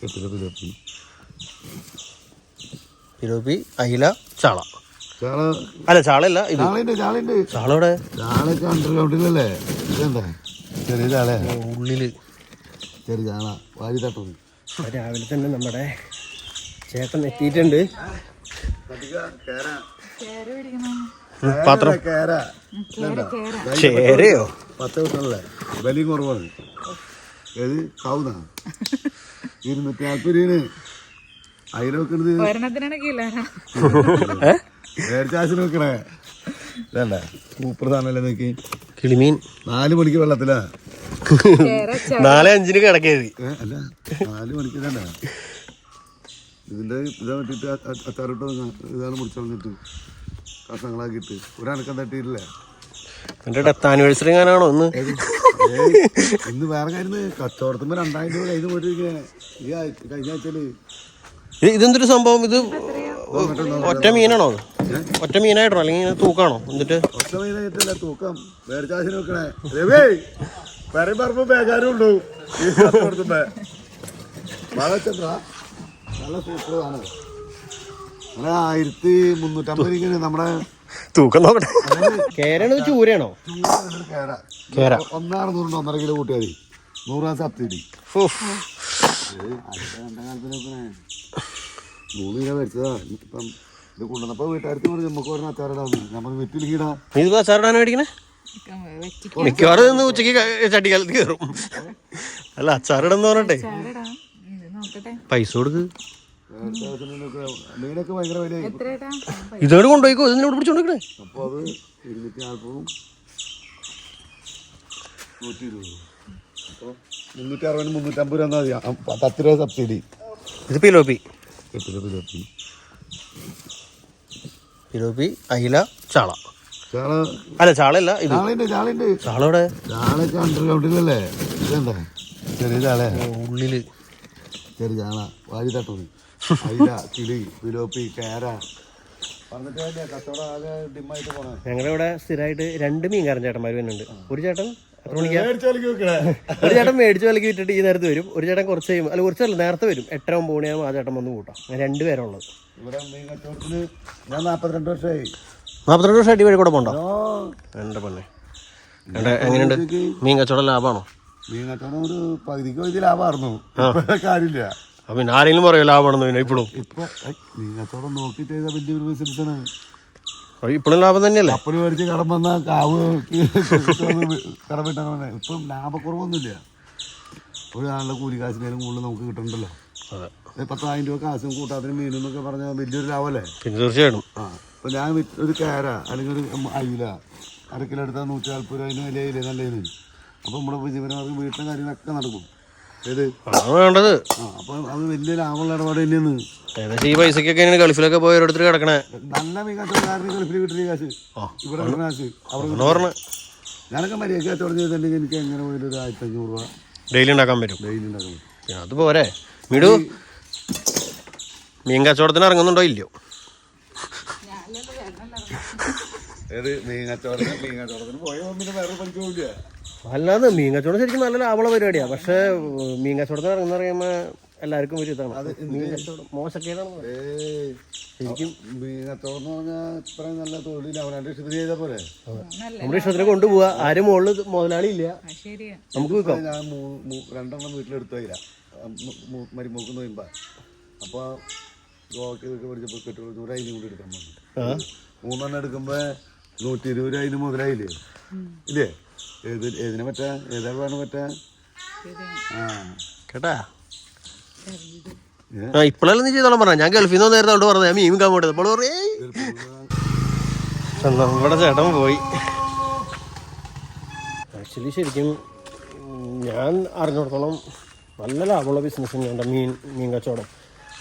കെട്ടിട പിലോപ്പി പിലോപ്പി അയില ചാള. ചാള അല്ല ചാളയല്ല ഇത്. ചാളയുണ്ട് ചാളയുണ്ട്. ചാള ഇവിടെ ചാളയൊക്കെ അണ്ടർഗ്രൗണ്ടിലല്ലേ ഇതെന്താ? ചെറിയ ചാള ഉള്ളിൽ. ചെറിയ ചാള. വാരി തട്ടുന്നു. രാവിലെ തന്നെ നമ്മുടെ ചേട്ടൻ എത്തിയിട്ടുണ്ട്. പാത്രം. കേര ചേരയോ? പത്ത് കിട്ടണല്ലേ ബലി കുറവാണ്. ഏത്? കാവുന്ന ഇരുന്നൂറ്റി നാൽപ്പത് കിലോനാ ഏ? മേടിച്ചാശിന് വെക്കണേ. ഇതല്ല. സൂപ്പർ സാധനമല്ലേ നോക്കി കിളിമീൻ. നാല് മണിക്ക് വെള്ളത്തിലാ. നാല് അഞ്ചിന് കിടക്കരുത്. അല്ല. നാല് മണിക്ക് തന്നെ ഇതിന്റെ ഇതാ വെട്ടിട്ട് അച്ചാറിട്ട് ഇതാണ് മുറിച്ചു കളഞ്ഞിട്ട് കഷ്ണങ്ങളാക്കിയിട്ട്. ഒരനക്കം തട്ടിയിട്ടില്ലേ? എന്റെ ഡെത്ത് ആനിവേഴ്സറി ഞാനാണോ ഒന്ന്? ഇന്ന് വേറെ കാര്യം കച്ചവടത്തുമ്പോ രണ്ടായിരം രൂപ കയ്യിൽ പോയിട്ടിരിക്കണേ. ഈ ആഴ്ച കഴിഞ്ഞ ആഴ്ചയിൽ ഇതെന്തൊരു സംഭവം? ഇത് ഒറ്റ മീനാണോ അത്? ഒറ്റ മീനായിട്ടോ? അല്ലെങ്കിൽ ഇങ്ങനെ തൂക്കാണോ? എന്നിട്ട്? ഒറ്റ മൈനായിട്ടല്ല തൂക്കം. മേടിച്ചാശിന് വെക്കണേ രവേ പെരം പറമ്പ് ബേജാരും ഉണ്ടോ? ഈ കച്ചവടത്തുമ്പോ നല്ല ആണ് അങ്ങനെ ആയിരത്തി മുന്നൂറ്റമ്പത് നമ്മുടെ തൂക്കം നോക്കട്ടെ കേരാണോ ചൂരണോ കേര. ഒന്നാറ് നൂറിന് ഒന്നര കിലോ കൂട്ടിയാൽ മതി. നൂറാം സബ്സിഡി. മൂന്ന് കിലോ മേടിച്ചതാ ഇപ്പം ഇത് കൊണ്ടുവന്നപ്പോ വീട്ടുകാർക്ക് പറഞ്ഞു നമുക്ക് പറഞ്ഞ അച്ചാറിടാന്ന് നമ്മൾ നീ ഇത് മേടിക്കണേ? മിക്കവാറും ഇന്ന് ഉച്ചയ്ക്ക് ചട്ടിക്കാലത്ത് കയറും. അല്ല അച്ചാറിടെന്ന് പറഞ്ഞിട്ടെ. പൈസ കൊടുക്ക്. മീനൊക്കെ ഭയങ്കര ഇതോട് കൊണ്ടുപോയിക്കോ ഇതിനോട് പിടിച്ചോണ്ടിരിക്കണേ അപ്പോൾ അത് ഇരുന്നൂറ്റി നാൽപ്പതും നൂറ്റി ഇരുപതും അപ്പോൾ മുന്നൂറ്റി അറുപതിന് മുന്നൂറ്റമ്പത് രൂപ മതി പത്ത് രൂപ സബ്സിഡി. ഇത് പിലോപ്പി. എട്ട് രൂപ ഇരുപത്തി പിലോപ്പി അയില ചാള. ചാള അല്ല ചാളയല്ല ഇത്. ചാളയുണ്ട് ചാളയുണ്ട്. ചാള ഇവിടെ ചാളയൊക്കെ അണ്ടർഗ്രൗണ്ടിലല്ലേ ഇതെന്താ? ചെറിയ ചാള ഉള്ളിൽ. ചെറിയ ചാള. വാരി തട്ടുന്നു അയില കിളി വിലോപ്പി കേര. ഞങ്ങളുടെ ഇവിടെ സ്ഥിരമായിട്ട് രണ്ട് മീൻകാരൻ ചേട്ടന്മാർ വരുന്നുണ്ട്. ഒരു ചേട്ടൻ എത്ര ഒരു ചേട്ടൻ മേടിച്ച് വിലക്ക് വിറ്റിട്ട് ഈ നേരത്ത് വരും. ഒരു ചേട്ടൻ കുറച്ച് കഴിയുമ്പോൾ അല്ല കുറച്ചല്ല നേരത്തെ വരും. എട്ടര ഒമ്പത് മണിയാകുമ്പോൾ ആ ചേട്ടൻ വന്ന് കൂട്ടാം. അങ്ങനെ രണ്ട് പേരുള്ളത്. ഇവിടെ മീൻ കച്ചവടത്തിന് ഞാൻ നാൽപ്പത്തിരണ്ട് വർഷമായി നാൽപ്പത്തിരണ്ട് വർഷം അടിപൊളി കൂടെ പോണ്ടോ? എന്റെ പെണ്ണെ. എന്റെ എങ്ങനെയുണ്ട്? മീൻ കച്ചവടം ലാഭമാണോ മീൻ കച്ചവടം ഒരു പകുതിക്ക് പകുതി ലാഭമായിരുന്നു കാര്യമില്ല. പിന്നെ ആരെങ്കിലും പറയോ ലാഭമാണെന്ന് പിന്നെ ഇപ്പോഴും? ഇപ്പൊ ചെയ്ത വലിയൊരു ഇപ്പോഴും ലാഭം തന്നെയല്ലേ? കപ്പൽ മേടിച്ച് കടം വന്ന കാവ് കടം വിട്ടാണ് ഇപ്പം ലാഭക്കുറവൊന്നുമില്ല. ഒരു ഒരാളുടെ കൂലിക്കാശിനേലും കൂടുതൽ നമുക്ക് കിട്ടണ്ടല്ലോ. അതെ. പത്തായിരം രൂപ കാശും കൂട്ടാത്തിന് മീനും എന്നൊക്കെ പറഞ്ഞാൽ വലിയൊരു ലാഭമല്ലേ? പിന്നെ തീർച്ചയായിട്ടും. ആ ഇപ്പൊ ഞാൻ ഒരു കേര അല്ലെങ്കിൽ ഒരു അയില അരക്കിലെടുത്താൽ നൂറ്റി നാൽപ്പത് രൂപ. അതിന് വിലയില്ലേ നല്ലതിന്? അപ്പൊ നമ്മുടെ ജീവനക്കാർക്ക് വീട്ടിലെ കാര്യങ്ങളൊക്കെ നടക്കും. ഏത്? വേണ്ടത്. ആ അപ്പൊ അത് വലിയ ലാഭമുള്ള ഇടപാട് തന്നെയാണ്. ഏകദേശം ഈ പൈസക്കൊക്കെ ഇങ്ങനെ ഗൾഫിലൊക്കെ പോയി ഓരോരുത്തർ കിടക്കണേ? നല്ല കച്ചവടക്കാരന് ഗൾഫിൽ കിട്ടിയ കാശ്. ഇവിടെ കിട്ടുന്ന കാശ്. അവിടെ എന്ന് പറഞ്ഞ് ഞാനൊക്കെ മര്യാദ കച്ചവടം ചെയ്തിട്ടുണ്ടെങ്കിൽ എനിക്ക് എങ്ങനെ പോയാലും ഒരു ആയിരത്തി അഞ്ഞൂറ് രൂപ ഡെയിലി ഉണ്ടാക്കാൻ പറ്റും. ഡെയിലി ഉണ്ടാക്കണം പിന്നെ അത് പോരെ. മിടു മീൻ കച്ചവടത്തിന് ഇറങ്ങുന്നുണ്ടോ ഇല്ലയോ? ഏത് മീൻ കച്ചവടത്തിന്? മീൻ കച്ചവടത്തിന് പോയോ പിന്നെ വേറെ പണിക്ക് പോകില്ല അല്ലാതെ മീൻ കച്ചവടം ശരിക്കും നല്ല ലാഭമുള്ള പരിപാടിയാണ് പക്ഷേ മീൻ കച്ചവടത്തിന് ഇറങ്ങുന്ന പറയുമ്പോൾ എല്ലാവർക്കും ഒരു ഇതാണ്. മീൻ കച്ചവടം മോശക്കേടാണ്. ഏയ് ശരിക്കും മീൻ കച്ചവടം എന്ന് പറഞ്ഞാൽ ഇത്രയും നല്ല തൊഴിൽ അവനാണ്ട് ഇഷ്ടത്തിന് ചെയ്താൽ പോലെ നമ്മുടെ ഇഷ്ടത്തിന് കൊണ്ടുപോവാ. ആരും മുകളിൽ മുതലാളി ഇല്ല. ശരിയാ. നമുക്ക് വിൽക്കാം ഞാൻ രണ്ടെണ്ണം വീട്ടിലെടുത്തു തരാം മരുമോക്ക് നോക്കുമ്പോ അപ്പൊ ഗോവയ്ക്ക് ഇതൊക്കെ പഠിച്ചപ്പോ കെട്ടുകൾ നൂറ് കൂടി എടുക്കാൻ പറഞ്ഞു. മൂന്നെണ്ണം എടുക്കുമ്പോ നൂറ്റി ഇരുപത് രൂപ അതിന് മുതലായില്ലേ? ഇല്ലേ? ഏത് ഏതിനെ പറ്റാ? ഏതാ വേണം പറ്റാ? ആ കേട്ടാ? ആ ഇപ്പോഴല്ലേ നീ ചെയ്തോളം പറഞ്ഞ? ഞാൻ ഗൾഫിൽ നിന്ന് നേരത്തെ കൊണ്ട് പറഞ്ഞു ഞാൻ മീൻ വിൽക്കാൻ പോട്ടെ അപ്പോൾ പറയേ നമ്മുടെ ചേട്ടൻ പോയി. ആക്ച്വലി ശരിക്കും ഞാൻ അറിഞ്ഞിടത്തോളം നല്ല ലാഭമുള്ള ബിസിനസ് തന്നെയാണ് മീൻ മീൻ കച്ചവടം.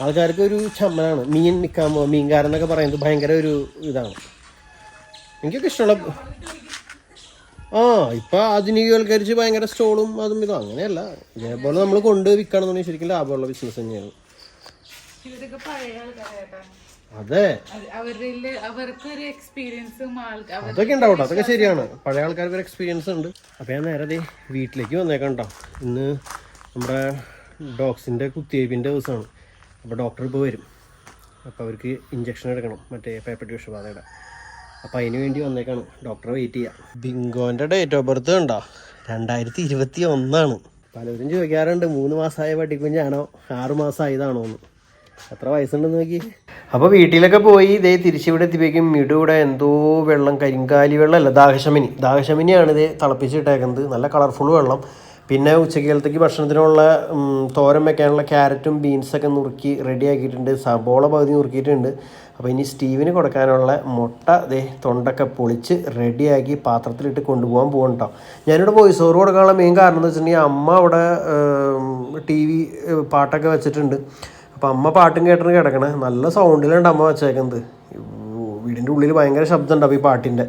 ആൾക്കാർക്ക് ഒരു ചമ്മലാണ് മീൻ വിൽക്കാൻ മീൻകാരൻ എന്നൊക്കെ പറയുന്നത് ഭയങ്കര ഒരു ഇതാണ്. എനിക്കൊക്കെ ഇഷ്ടമുള്ള ആ ഇപ്പൊ ആധുനികവൽക്കരിച്ച് ഭയങ്കര സ്റ്റോളും അതും ഇതും അങ്ങനെയല്ല. ഇതേപോലെ നമ്മൾ കൊണ്ട് വിൽക്കണമെന്നുണ്ടെങ്കിൽ ശരിക്കും ലാഭമുള്ള ബിസിനസ് തന്നെയാണ്. അതെ. അതൊക്കെ ഉണ്ടാവും. അതൊക്കെ ശരിയാണ്. പഴയ ആൾക്കാർക്ക് ഒരു എക്സ്പീരിയൻസ് ഉണ്ട്. അപ്പൊ ഞാൻ നേരെ വീട്ടിലേക്ക് വന്നേക്കാം കേട്ടോ ഇന്ന് നമ്മുടെ ഡോക്സിന്റെ കുത്തിവയ്പിന്റെ ദിവസമാണ്. അപ്പോൾ ഡോക്ടർ ഇപ്പോൾ വരും. അപ്പോൾ അവർക്ക് ഇഞ്ചക്ഷൻ എടുക്കണം മറ്റേ പേപ്പർ വിഷബാധയുടെ അപ്പോൾ അതിന് വേണ്ടി വന്നേക്കാണ്. ഡോക്ടറെ വെയിറ്റ് ചെയ്യാം. ബിങ്കോന്റെ ഡേറ്റ് ഓഫ് ബർത്ത് കണ്ടോ? രണ്ടായിരത്തി ഇരുപത്തി ഒന്നാണ് പലരും ചോദിക്കാറുണ്ട് മൂന്ന് മാസമായ പട്ടിക്കുഞ്ഞാണോ ആറ് മാസമായതാണോ എന്ന്. എത്ര വയസ്സുണ്ടെന്ന് നോക്കി. അപ്പോൾ വീട്ടിലൊക്കെ പോയി ഇതേ തിരിച്ചിവിടെ എത്തിപ്പോയിക്കും മിടു ഇവിടെ എന്തോ വെള്ളം കരിങ്കാലി വെള്ളമല്ല ദാഹശമിനി. ദാഹശമിനിയാണ് ഇത് തിളപ്പിച്ചിട്ടേക്കുന്നത്. നല്ല കളർഫുൾ വെള്ളം. പിന്നെ ഉച്ചക്കാലത്തേക്ക് ഭക്ഷണത്തിനുള്ള തോരം തോരൻ വെക്കാനുള്ള ക്യാരറ്റും ബീൻസൊക്കെ നുറുക്കി റെഡി ആക്കിയിട്ടുണ്ട്. സബോള പകുതി നുറുക്കിയിട്ടുണ്ട്. അപ്പോൾ ഇനി സ്റ്റീവിന് കൊടുക്കാനുള്ള മുട്ട ദേ തൊണ്ടൊക്കെ പൊളിച്ച് റെഡിയാക്കി പാത്രത്തിലിട്ട് കൊണ്ടുപോകാൻ പോകണം കേട്ടോ ഞാനിവിടെ വോയിസ് ഓവർ കൊടുക്കാനുള്ള മെയിൻ കാരണം എന്ന് വെച്ചിട്ടുണ്ടെങ്കിൽ അമ്മ അവിടെ ടി വി പാട്ടൊക്കെ വെച്ചിട്ടുണ്ട്. അപ്പോൾ അമ്മ പാട്ടും കേട്ടിട്ട് കിടക്കണേ. നല്ല സൗണ്ടിലുണ്ട് അമ്മ വെച്ചേക്കുന്നത്. വീടിന്റെ ഉള്ളിൽ ഭയങ്കര ശബ്ദം അപ്പോൾ ഈ പാട്ടിന്റെ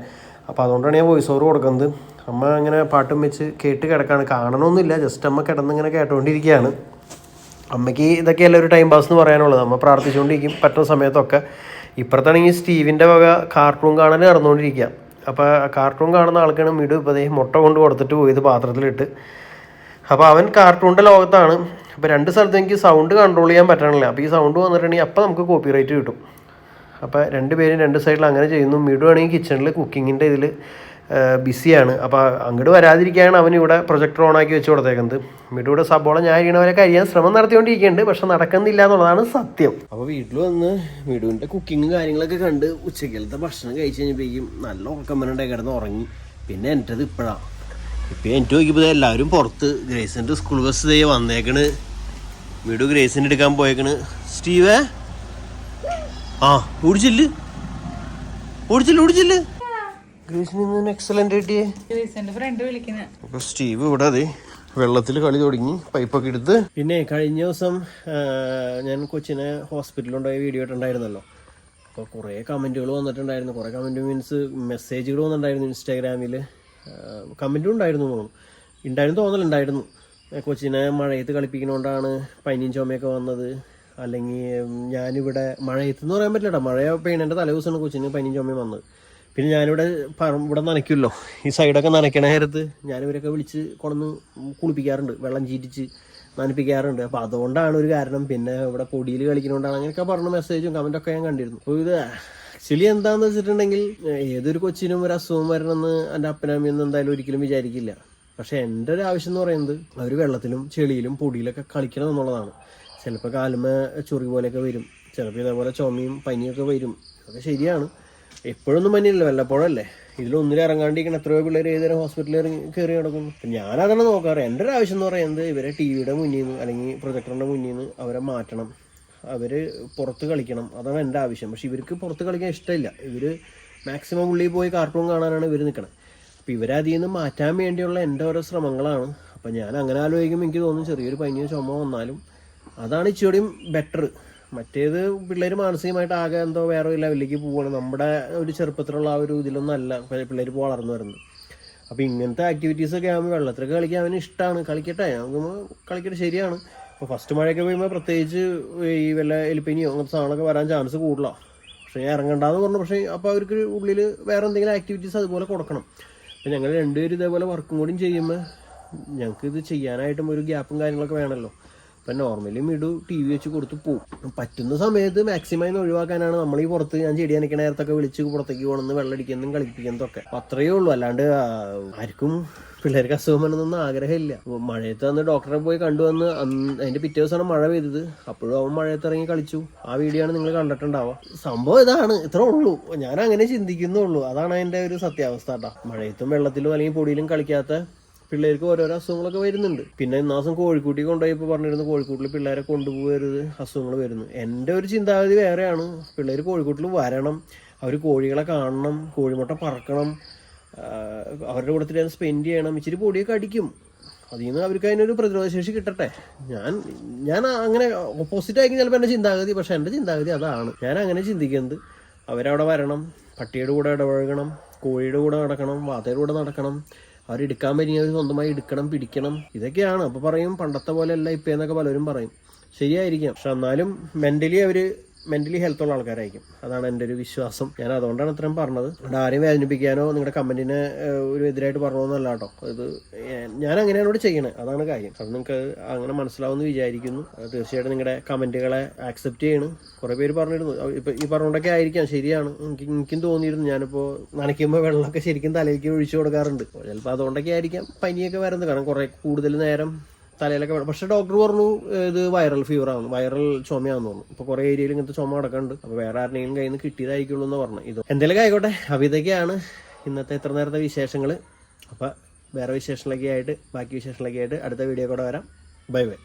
അപ്പോൾ അതുകൊണ്ടാണ് ഞാൻ വോയിസ് ഓവർ കൊടുക്കുന്നത്. അമ്മ അങ്ങനെ പാട്ടും വെച്ച് കേട്ട് കിടക്കാണ്. കാണണമൊന്നുമില്ല ജസ്റ്റ് അമ്മ കിടന്നിങ്ങനെ കേട്ടുകൊണ്ടിരിക്കുകയാണ് അമ്മയ്ക്ക് ഇതൊക്കെയല്ല ഒരു ടൈം പാസ് എന്ന് പറയാനുള്ളത്. അമ്മ പ്രാർത്ഥിച്ചുകൊണ്ടിരിക്കും പറ്റുന്ന സമയത്തൊക്കെ. ഇപ്പുറത്താണെങ്കിൽ സ്റ്റീവിന്റെ വക കാർട്ടൂൺ കാണാൻ നടന്നുകൊണ്ടിരിക്കുക. അപ്പോൾ കാർട്ടൂൺ കാണുന്ന ആൾക്കാണ് മിടു ഇപ്പോൾ അദ്ദേഹം മുട്ട കൊണ്ട് കൊടുത്തിട്ട് പോയത് പാത്രത്തിലിട്ട്. അപ്പോൾ അവൻ കാർട്ടൂണിന്റെ ലോകത്താണ്. അപ്പോൾ രണ്ട് സ്ഥലത്ത് എനിക്ക് സൗണ്ട് കൺട്രോൾ ചെയ്യാൻ പറ്റണില്ല. അപ്പോൾ ഈ സൗണ്ട് വന്നിട്ടുണ്ടെങ്കിൽ അപ്പോൾ നമുക്ക് കോപ്പി റൈറ്റ് കിട്ടും. അപ്പോൾ രണ്ട് പേരും രണ്ട് സൈഡിൽ അങ്ങനെ ചെയ്യുന്നു. മിടു ആണെങ്കിൽ കിച്ചണിൽ കുക്കിങ്ങിന്റെ ഇതിൽ ബിസിയാണ്. അപ്പോൾ അങ്ങോട്ട് വരാതിരിക്കുകയാണ് അവൻ ഇവിടെ പ്രൊജക്ടർ ഓണാക്കി വെച്ച് കൊടുത്തേക്കുന്നത്. മിഡുവിടെ സബോള ഞാൻ അരിയണവരെ കഴിയാൻ ശ്രമം നടത്തിക്കൊണ്ടിരിക്കുന്നുണ്ട്. പക്ഷെ നടക്കുന്നില്ല എന്നുള്ളതാണ് സത്യം. അപ്പോൾ വീട്ടിൽ വന്ന് വീടുവിന്റെ കുക്കിങ്ങും കാര്യങ്ങളൊക്കെ കണ്ട് ഉച്ചക്കലത്തെ ഭക്ഷണം കഴിച്ച് കഴിഞ്ഞപ്പോഴേക്കും നല്ല ഉറക്കം വരണ്ടേ കിടന്ന് ഉറങ്ങി. പിന്നെ എന്റെത് ഇപ്പോഴാണ് ഇപ്പം എനിക്ക് നോക്കിയപ്പോൾ എല്ലാവരും പുറത്ത് ഗ്രേസിന്റെ സ്കൂൾ ബസ് ദേ വന്നേക്കണ്. വീട് ഗ്രേസിന്റെ എടുക്കാൻ പോയേക്കണ്. സ്റ്റീവേ? ആ ഓടിച്ചില്ല. ഓടിച്ചില്ല ഓടിച്ചില്ല്. സ്റ്റീവ് ഇവിടെ അതെ വെള്ളത്തിൽ കളി തുടങ്ങി പൈപ്പൊക്കെ എടുത്ത്. പിന്നെ കഴിഞ്ഞ ദിവസം ഞാൻ കൊച്ചിനെ ഹോസ്പിറ്റലിൽ കൊണ്ടുപോയ വീഡിയോ ഇട്ടുണ്ടായിരുന്നല്ലോ അപ്പോൾ കുറേ കമന്റുകൾ വന്നിട്ടുണ്ടായിരുന്നു. കുറേ കമന്റ് മീൻസ് മെസ്സേജുകൾ വന്നിട്ടുണ്ടായിരുന്നു ഇൻസ്റ്റാഗ്രാമിൽ കമന്റും ഉണ്ടായിരുന്നു തോന്നുന്നു. ഉണ്ടായിരുന്നു തോന്നലുണ്ടായിരുന്നു കൊച്ചിനെ മഴയത്ത് കളിപ്പിക്കുന്നതുകൊണ്ടാണ് പനിയും ചുമയൊക്കെ വന്നത്. അല്ലെങ്കിൽ ഞാനിവിടെ മഴയത്ത് എന്ന് പറയാൻ പറ്റില്ല കേട്ടോ മഴ പെയ്യണേന്റെ തലേ ദിവസമാണ് കൊച്ചിന് പനിയും ചുമയും വന്നത്. പിന്നെ ഞാനിവിടെ ഇവിടെ നനയ്ക്കുമല്ലോ. ഈ സൈഡൊക്കെ നനയ്ക്കണ നേരത്ത് ഞാനിവരൊക്കെ വിളിച്ച് കൊണ്ടുവന്ന് കുളിപ്പിക്കാറുണ്ട്. വെള്ളം ചീറ്റിച്ച് നനപ്പിക്കാറുണ്ട് അപ്പോൾ അതുകൊണ്ടാണ് ഒരു കാരണം. പിന്നെ ഇവിടെ പൊടിയിൽ കളിക്കുന്നതുകൊണ്ടാണ് അങ്ങനെയൊക്കെ പറഞ്ഞ മെസ്സേജും കമന്റൊക്കെ ഞാൻ കണ്ടിരുന്നു. അപ്പോൾ ഇത് ആക്ച്വലി എന്താണെന്ന് വെച്ചിട്ടുണ്ടെങ്കിൽ ഏതൊരു കൊച്ചിനും ഒരു അസുഖം വരണമെന്ന് എന്റെ അപ്പനമ്മയൊന്നും എന്തായാലും ഒരിക്കലും വിചാരിക്കില്ല. പക്ഷേ എന്റെ ഒരു ആവശ്യം എന്ന് പറയുന്നത് അവർ വെള്ളത്തിലും ചെളിയിലും പൊടിയിലൊക്കെ കളിക്കണം എന്നുള്ളതാണ്. ചിലപ്പോൾ കാലുമ ചൊറി പോലെയൊക്കെ വരും. ചിലപ്പോൾ ഇതേപോലെ ചുമയും പനിയൊക്കെ വരും. അതൊക്കെ ശരിയാണ്. എപ്പോഴൊന്നും പനിയില്ല വല്ലപ്പോഴല്ലേ? ഇതിലൊന്നിലും ഇറങ്ങാണ്ടിരിക്കണം. എത്രയോ പിള്ളേർ ഏതൊരു ഹോസ്പിറ്റലിൽ ഇറങ്ങി കയറി നടക്കുന്നു. അപ്പം ഞാനതാണ് നോക്കാറ്. എന്റെ ഒരു ആവശ്യം എന്ന് പറയുന്നത് ഇവരെ ടി വിയുടെ മുന്നിൽ നിന്ന് അല്ലെങ്കിൽ പ്രൊജക്ടറിന്റെ മുന്നിൽ നിന്ന് അവരെ മാറ്റണം. അവർ പുറത്ത് കളിക്കണം. അതാണ് എന്റെ ആവശ്യം. പക്ഷെ ഇവർക്ക് പുറത്ത് കളിക്കാൻ ഇഷ്ടമില്ല. ഇവർ മാക്സിമം ഉള്ളിൽ പോയി കാർട്ടൂൺ കാണാനാണ് ഇവർ നിൽക്കുന്നത് അപ്പോൾ ഇവരെ അതിൽ നിന്ന് മാറ്റാൻ വേണ്ടിയുള്ള എന്റെ ഓരോ ശ്രമങ്ങളാണ്. അപ്പം ഞാൻ അങ്ങനെ ആലോചിക്കുമ്പോൾ എനിക്ക് തോന്നുന്നു ചെറിയൊരു പനിയോ ചുമ വന്നാലും അതാണ് ഇച്ചിരിയും ബെറ്റർ മറ്റേത് പിള്ളേർ മാനസികമായിട്ട് ആകെ എന്തോ വേറെ ലെവലിലേക്ക് പോവുകയാണ് നമ്മുടെ ഒരു ചെറുപ്പത്തിലുള്ള ആ ഒരു ഇതിലൊന്നും അല്ല. പിള്ളേർ ഇപ്പോൾ വളർന്നു വരുന്നത്. അപ്പോൾ ഇങ്ങനത്തെ ആക്ടിവിറ്റീസ് ഒക്കെ ആകുമ്പോൾ വെള്ളത്തിലൊക്കെ കളിക്കാൻ അവന് ഇഷ്ടമാണ് കളിക്കട്ടെ. നമുക്ക് കളിക്കട്ടെ ശരിയാണ്. അപ്പോൾ ഫസ്റ്റ് മഴയൊക്കെ പെയ്യുമ്പോൾ പ്രത്യേകിച്ച് ഈ വല്ല എലിപ്പനിയോ അങ്ങനത്തെ സാധനമൊക്കെ വരാൻ ചാൻസ് കൂടുതലാണ് പക്ഷേ ഇറങ്ങണ്ടെന്ന് പറഞ്ഞു. പക്ഷേ അപ്പോൾ അവർക്ക് ഉള്ളിൽ വേറെ എന്തെങ്കിലും ആക്ടിവിറ്റീസ് അതുപോലെ കൊടുക്കണം. അപ്പം ഞങ്ങൾ രണ്ടുപേരും ഇതേപോലെ വർക്കും കൂടിയും ചെയ്യുമ്പോൾ ഞങ്ങൾക്ക് ഇത് ചെയ്യാനായിട്ടും ഒരു ഗ്യാപ്പും കാര്യങ്ങളൊക്കെ വേണമല്ലോ അപ്പം നോർമലി മിഡു ടി വി വെച്ച് കൊടുത്ത് പോകും പറ്റുന്ന സമയത്ത് മാക്സിമം ഒഴിവാക്കാനാണ് നമ്മൾ ഈ പുറത്ത് ഞാൻ ചെടി അനക്കണ നേരത്തൊക്കെ വിളിച്ച് പുറത്തേക്ക് പോകണമെന്ന് വെള്ളം അടിക്കുന്നതും കളിപ്പിക്കുന്നതൊക്കെ അപ്പം അത്രയേ ഉള്ളൂ. അല്ലാണ്ട് ആർക്കും പിള്ളേർക്ക് അസുഖം വരണമെന്നൊന്നും ആഗ്രഹമില്ല. മഴയത്ത് അന്ന് ഡോക്ടറെ പോയി കണ്ടുവന്ന് വന്ന് അതിന്റെ പിറ്റേ ദിവസമാണ് മഴ പെയ്തത്. അപ്പോഴും അവൻ മഴയത്ത് ഇറങ്ങി കളിച്ചു. ആ വീഡിയോ ആണ് നിങ്ങൾ കണ്ടിട്ടുണ്ടാവുക. സംഭവം ഇതാണ്. ഇത്ര ഉള്ളൂ. ഞാൻ അങ്ങനെ ചിന്തിക്കുന്നുള്ളൂ അതാണ് അതിന്റെ ഒരു സത്യാവസ്ഥ കേട്ടോ. മഴയത്തും വെള്ളത്തിലും അല്ലെങ്കിൽ പൊടിയിലും കളിക്കാത്ത പിള്ളേർക്ക് ഓരോരോ അസുഖങ്ങളൊക്കെ വരുന്നുണ്ട്. പിന്നെ ഇന്ന ദിവസം കോഴിക്കൂട്ടി കൊണ്ടുപോയപ്പോൾ പറഞ്ഞിരുന്നു കോഴിക്കൂട്ടിൽ പിള്ളേരെ കൊണ്ടുപോകരുത് അസുഖങ്ങൾ വരുന്നു. എന്റെ ഒരു ചിന്താഗതി വേറെയാണ്. പിള്ളേർ കോഴിക്കൂട്ടിൽ വരണം അവർ കോഴികളെ കാണണം കോഴിമുട്ട പറക്കണം അവരുടെ കൂട്ടത്തിൽ സ്പെൻഡ് ചെയ്യണം ഇച്ചിരി പൊടിയൊക്കെ അടിക്കും. അതിൽ നിന്ന് അവർക്ക് അതിനൊരു പ്രതിരോധശേഷി കിട്ടട്ടെ. ഞാൻ ഞാൻ അങ്ങനെ ഓപ്പോസിറ്റ് ആയിരിക്കും ചിലപ്പോൾ എന്റെ ചിന്താഗതി പക്ഷെ എന്റെ ചിന്താഗതി അതാണ്. ഞാൻ അങ്ങനെ ചിന്തിക്കുന്നത്. അവരവിടെ വരണം പട്ടിയുടെ കൂടെ ഇടപഴകണം കോഴിയുടെ കൂടെ നടക്കണം വാതയുടെ കൂടെ നടക്കണം അവരെടുക്കാൻ പറ്റിയത് സ്വന്തമായി എടുക്കണം പിടിക്കണം. ഇതൊക്കെയാണ്. അപ്പോൾ പറയും പണ്ടത്തെ പോലെയല്ല ഇപ്പം എന്നൊക്കെ പലരും പറയും. ശരിയായിരിക്കാം. പക്ഷെ എന്നാലും മെന്റലി അവർ മെന്റലി ഹെൽത്ത് ഉള്ള ആൾക്കാരായിരിക്കും. അതാണ് എന്റെ ഒരു വിശ്വാസം. ഞാൻ അതുകൊണ്ടാണ് ഇത്രയും പറഞ്ഞത്. ഇവിടെ ആരെയും വേദനിപ്പിക്കാനോ നിങ്ങളുടെ കമ്പനീനെ ഒരു എതിരായിട്ട് പറഞ്ഞോന്നല്ല കേട്ടോ. ഇത് ഞാൻ അങ്ങനെയാണ് ഇവിടെ ചെയ്യണത് അതാണ് കാര്യം. അത് നിങ്ങൾക്ക് അങ്ങനെ മനസ്സിലാവുമെന്ന് വിചാരിക്കുന്നു. തീർച്ചയായിട്ടും നിങ്ങളുടെ കമന്റുകളെ ആക്സെപ്റ്റ് ചെയ്യണം. കുറേ പേര് പറഞ്ഞിരുന്നു. ഇപ്പൊ ഈ പറഞ്ഞുകൊണ്ടൊക്കെ ആയിരിക്കാം. ശരിയാണ്. എനിക്ക് എനിക്കും തോന്നിയിരുന്നു. ഞാനിപ്പോൾ നനയ്ക്കുമ്പോൾ വെള്ളമൊക്കെ ശരിക്കും തലയിലേക്ക് ഒഴിച്ചു കൊടുക്കാറുണ്ട്. ചിലപ്പോൾ അതുകൊണ്ടൊക്കെ ആയിരിക്കാം പനിയൊക്കെ വരുന്നത്. കാരണം കുറേ കൂടുതൽ നേരം തലയിലൊക്കെ പക്ഷെ ഡോക്ടർ പറഞ്ഞു ഇത് വൈറൽ ഫീവർ ആണ് വൈറൽ ചുമയാന്ന് തോന്നുന്നു. ഇപ്പൊ കുറെ ഏരിയയിൽ ഇങ്ങനത്തെ ചുമ അടക്കുന്നുണ്ട് അപ്പൊ വേറെ ആരുടെയും കയ്യിൽ നിന്ന് കിട്ടിയതായിരിക്കുള്ളൂ എന്ന് പറഞ്ഞു ഇത് എന്തെങ്കിലും ആയിക്കോട്ടെ. അപ്പൊ ഇതൊക്കെയാണ് ഇന്നത്തെ എത്ര നേരത്തെ വിശേഷങ്ങൾ അപ്പൊ വേറെ വിശേഷങ്ങളൊക്കെ ആയിട്ട് ബാക്കി വിശേഷങ്ങളൊക്കെ ആയിട്ട് അടുത്ത വീഡിയോ കൂടെ വരാം. Bye bye